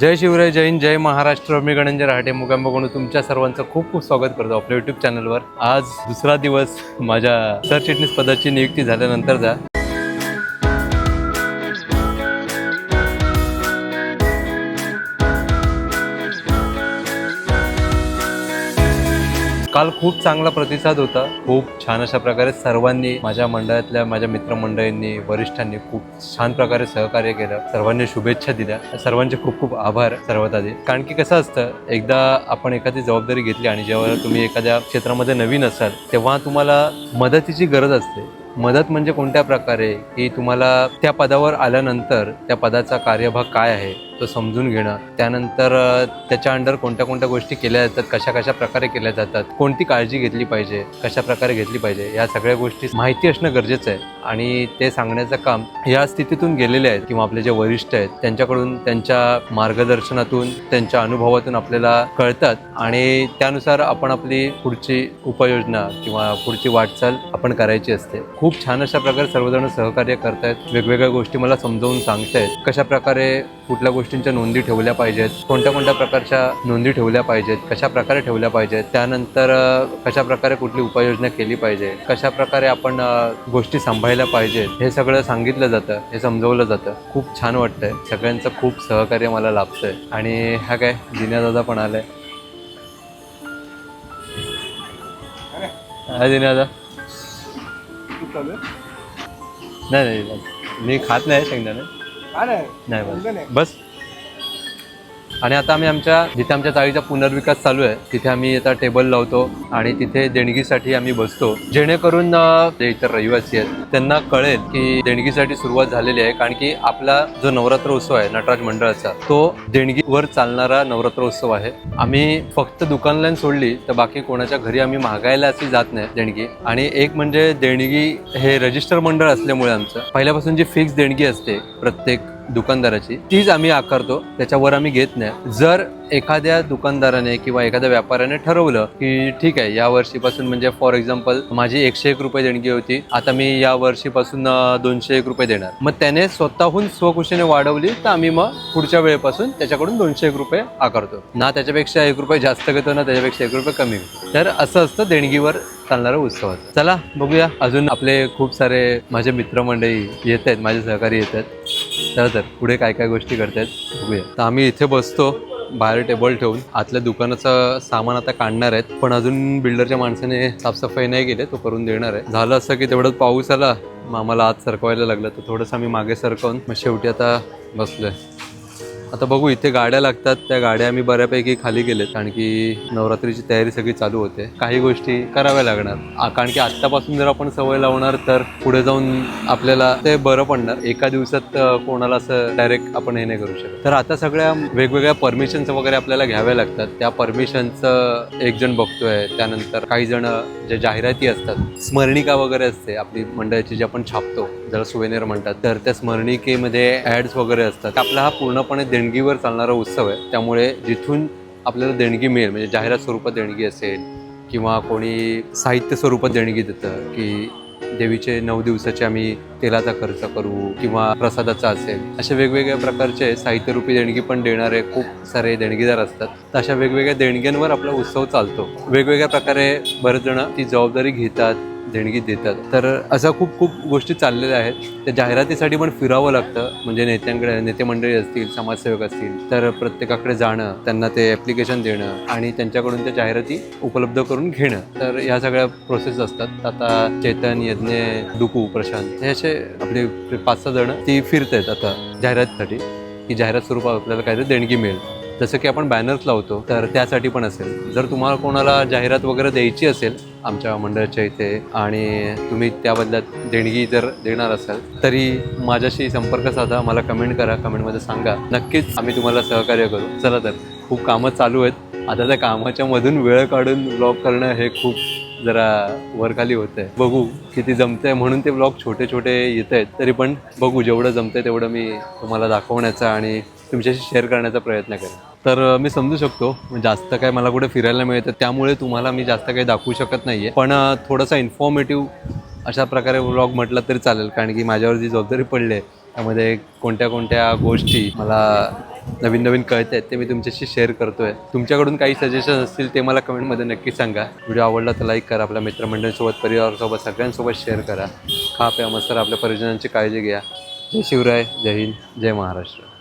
जय शिवराय जय हिंद जय महाराष्ट्र. मी गणंजय रहाटे. मुगांब म्हणून तुमच्या सर्वांचं खूप खूप स्वागत करतो आपल्या युट्यूब चॅनलवर आज दुसरा दिवस. माझ्या सरचिटणीस पदाची नियुक्ती झाल्यानंतरचा काल खूप चांगला प्रतिसाद होता. खूप छान अशा प्रकारे सर्वांनी माझ्या मंडळातल्या माझ्या मित्रमंडळींनी वरिष्ठांनी खूप छान प्रकारे सहकार्य केलं. सर्वांनी शुभेच्छा दिल्या. सर्वांचे खूप खूप आभार सर्वात आधी. कारण की कसं असतं एकदा आपण एखादी जबाबदारी घेतली आणि जेव्हा तुम्ही एखाद्या क्षेत्रामध्ये नवीन असाल तेव्हा तुम्हाला मदतीची गरज असते. मदत म्हणजे कोणत्या प्रकारे? की तुम्हाला त्या पदावर आल्यानंतर त्या पदाचा कार्यभाग काय आहे? तो समजून घेणं. त्यानंतर त्याच्या अंडर कोणत्या कोणत्या गोष्टी केल्या जातात कशा कशा प्रकारे केल्या जातात कोणती काळजी घेतली पाहिजे कशा प्रकारे घेतली पाहिजे या सगळ्या गोष्टी माहिती असणं गरजेचं आहे. आणि ते सांगण्याचं काम या स्थितीतून गेलेले आहेत किंवा आपले जे वरिष्ठ आहेत त्यांच्याकडून त्यांच्या मार्गदर्शनातून त्यांच्या अनुभवातून आपल्याला कळतात. आणि त्यानुसार आपण आपली पुढची उपाययोजना किंवा पुढची वाटचाल आपण करायची असते. खूप छान अशा प्रकारे सर्वजण सहकार्य करतायत वेगवेगळ्या गोष्टी मला समजावून सांगतायत. कशा प्रकारे कुठल्या गोष्टींच्या नोंदी ठेवल्या पाहिजेत. कोणत्या कोणत्या प्रकारच्या नोंदी ठेवल्या पाहिजेत? कशा प्रकारे ठेवल्या पाहिजेत? त्यानंतर कशा प्रकारे कुठली उपाययोजना केली पाहिजे? कशा प्रकारे आपण गोष्टी सांभाळल्या पाहिजेत? हे सगळं सांगितलं जातं हे समजवलं जातं. खूप छान वाटतंय. सगळ्यांचं खूप सहकार्य मला लाभतंय. आणि हा काय दिन्या दादा पण आलाय. हा दिन्या दादा नाही नाही नाही. मी खात नाही शेंगदाणे. नाही बस बस. आणि आता आम्ही आमच्या जिथे आमच्या चाळीचा पुनर्विकास चालू आहे तिथे आम्ही आता टेबल लावतो आणि तिथे देणगीसाठी आम्ही बसतो. जेणेकरून जे इतर रहिवासी आहेत त्यांना कळेल की देणगीसाठी सुरुवात झालेली आहे कारण की आपला जो नवरात्र उत्सव आहे नटराज मंडळाचा तो देणगीवर चालणारा नवरात्र उत्सव आहे. आम्ही फक्त दुकानलाईन सोडली तर बाकी कोणाच्या घरी आम्ही मागायला अशी जात नाही देणगी. आणि एक म्हणजे देणगी हे रजिस्टर मंडळ असल्यामुळे आमचं. पहिल्यापासून जी फिक्स देणगी असते प्रत्येक दुकानदाराची. तीच आम्ही आकारतो त्याच्यावर आम्ही घेत नाही. जर एखाद्या दुकानदाराने किंवा एखाद्या व्यापाऱ्याने ठरवलं की ठीक आहे या वर्षीपासून म्हणजे फॉर एक्झाम्पल माझी एकशे एक रुपये देणगी होती आता मी या वर्षीपासून दोनशे एक रुपये देणार. मग त्याने स्वतःहून स्वखुशीने वाढवली तर आम्ही मग पुढच्या वेळेपासून त्याच्याकडून दोनशे एक रुपये आकारतो. ना त्याच्यापेक्षा एक रुपये जास्त घेतो ना त्याच्यापेक्षा एक रुपये कमी घेतो. तर असं असतं देणगीवर चालणारा उत्सव चला बघूया. अजून आपले खूप सारे माझे मित्रमंडळी येत आहेत माझे सहकारी येत आहेत. चला तर पुढे काय काय गोष्टी करतायत बघूया. तर आम्ही इथे बसतो बाहेर टेबल ठेवून. आतल्या दुकानाचं सामान आता काढणार आहेत. पण अजून बिल्डरच्या माणसाने साफसफाई नाही केली तो करून देणार आहे. झालं असं की तेवढंच पाऊस आला. मग आम्हाला आत सरकवायला लागलं तर थोडंसं आम्ही मागे सरकवून मग शेवटी आता बसलोय. आता बघू इथे गाड्या लागतात. त्या गाड्या आम्ही बऱ्यापैकी खाली गेलेत कारण की नवरात्रीची तयारी सगळी चालू होते. काही गोष्टी कराव्या लागणार. कारण की आत्तापासून जर आपण सवय लावणार तर पुढे जाऊन आपल्याला ते बरं पडणार. एका दिवसात कोणाला असं डायरेक्ट आपण हे नाही करू शकत. तर आता सगळ्या वेगवेगळ्या परमिशन्स वगैरे आपल्याला घ्याव्या लागतात. त्या परमिशनचं एक जण बघतोय. त्यानंतर काही जण जे जाहिराती असतात स्मरणिका वगैरे असते. आपली मंडळाची जी आपण छापतो ज्याला सुवेनेर म्हणतात. तर त्या स्मरणिकेमध्ये ऍड्स वगैरे असतात. आपला हा पूर्णपणे देणगीवर चालणारा उत्सव आहे. त्यामुळे जिथून आपल्याला देणगी मिळेल म्हणजे जाहिरात स्वरूपात देणगी असेल किंवा कोणी साहित्य स्वरूपात देणगी देतं की देवीचे नऊ दिवसाचे आम्ही तेलाचा खर्च करू किंवा प्रसादाचा असेल अशा वेगवेगळ्या प्रकारचे साहित्यरूपी देणगी पण देणारे खूप सारे देणगीदार असतात. तर अशा वेगवेगळ्या देणग्यांवर आपला उत्सव चालतो. वेगवेगळ्या प्रकारे बरेच जण ती जबाबदारी घेतात देणगी देतात. तर अशा खूप खूप गोष्टी चाललेल्या आहेत. त्या जाहिरातीसाठी पण फिरावं लागतं. म्हणजे नेत्यांकडे नेते मंडळी असतील समाजसेवक असतील तर प्रत्येकाकडे जाणं त्यांना ते ॲप्लिकेशन देणं आणि त्यांच्याकडून त्या जाहिराती उपलब्ध करून घेणं. तर ह्या सगळ्या प्रोसेस असतात. आता चेतन ने डुकू प्रशांत. हे असे आपले पाच सहा जण ती फिरत आहेत आता जाहिरातीसाठी. की जाहिरात स्वरूपात आपल्याला काहीतरी देणगी मिळेल. जसं की आपण बॅनर्स लावतो तर त्यासाठी पण असेल. जर तुम्हाला कोणाला जाहिरात वगैरे द्यायची असेल आमच्या मंडळाच्या इथे आणि तुम्ही त्या बदल्यात देणगी जर देणार असाल तरी माझ्याशी संपर्क साधा मला कमेंट करा कमेंटमध्ये सांगा. नक्कीच आम्ही तुम्हाला सहकार्य करू. चला तर खूप कामं चालू आहेत. आता त्या कामाच्या मधून वेळ काढून ब्लॉग करणं हे खूप जरा वरखाली होत आहे बघू किती जमतंय म्हणून ते ब्लॉग छोटे छोटे येत आहेत तरी पण बघू जेवढं जमतंय तेवढं मी तुम्हाला दाखवण्याचा आणि तुमच्याशी शेअर करण्याचा प्रयत्न करेन. तर मी समजू शकतो जास्त काय मला कुठे फिरायला मिळतं त्यामुळे तुम्हाला मी जास्त काही दाखवू शकत नाही आहे पण थोडासा इन्फॉर्मेटिव्ह अशा प्रकारे व्लॉग म्हटलं तरी चालेल. कारण की माझ्यावर जी जबाबदारी पडली आहे त्यामध्ये कोणत्या कोणत्या गोष्टी मला नवीन नवीन कळत आहेत ते मी तुमच्याशी शेअर करतोय. तुमच्याकडून काही सजेशन असतील ते मला कमेंटमध्ये नक्की सांगा. व्हिडिओ आवडला तर लाईक करा आपल्या मित्रमंडळींसोबत परिवारासोबत सगळ्यांसोबत शेअर करा. खा प्या मस्त आपल्या परिजनांची काळजी घ्या. जय शिवराय जय हिंद जय महाराष्ट्र.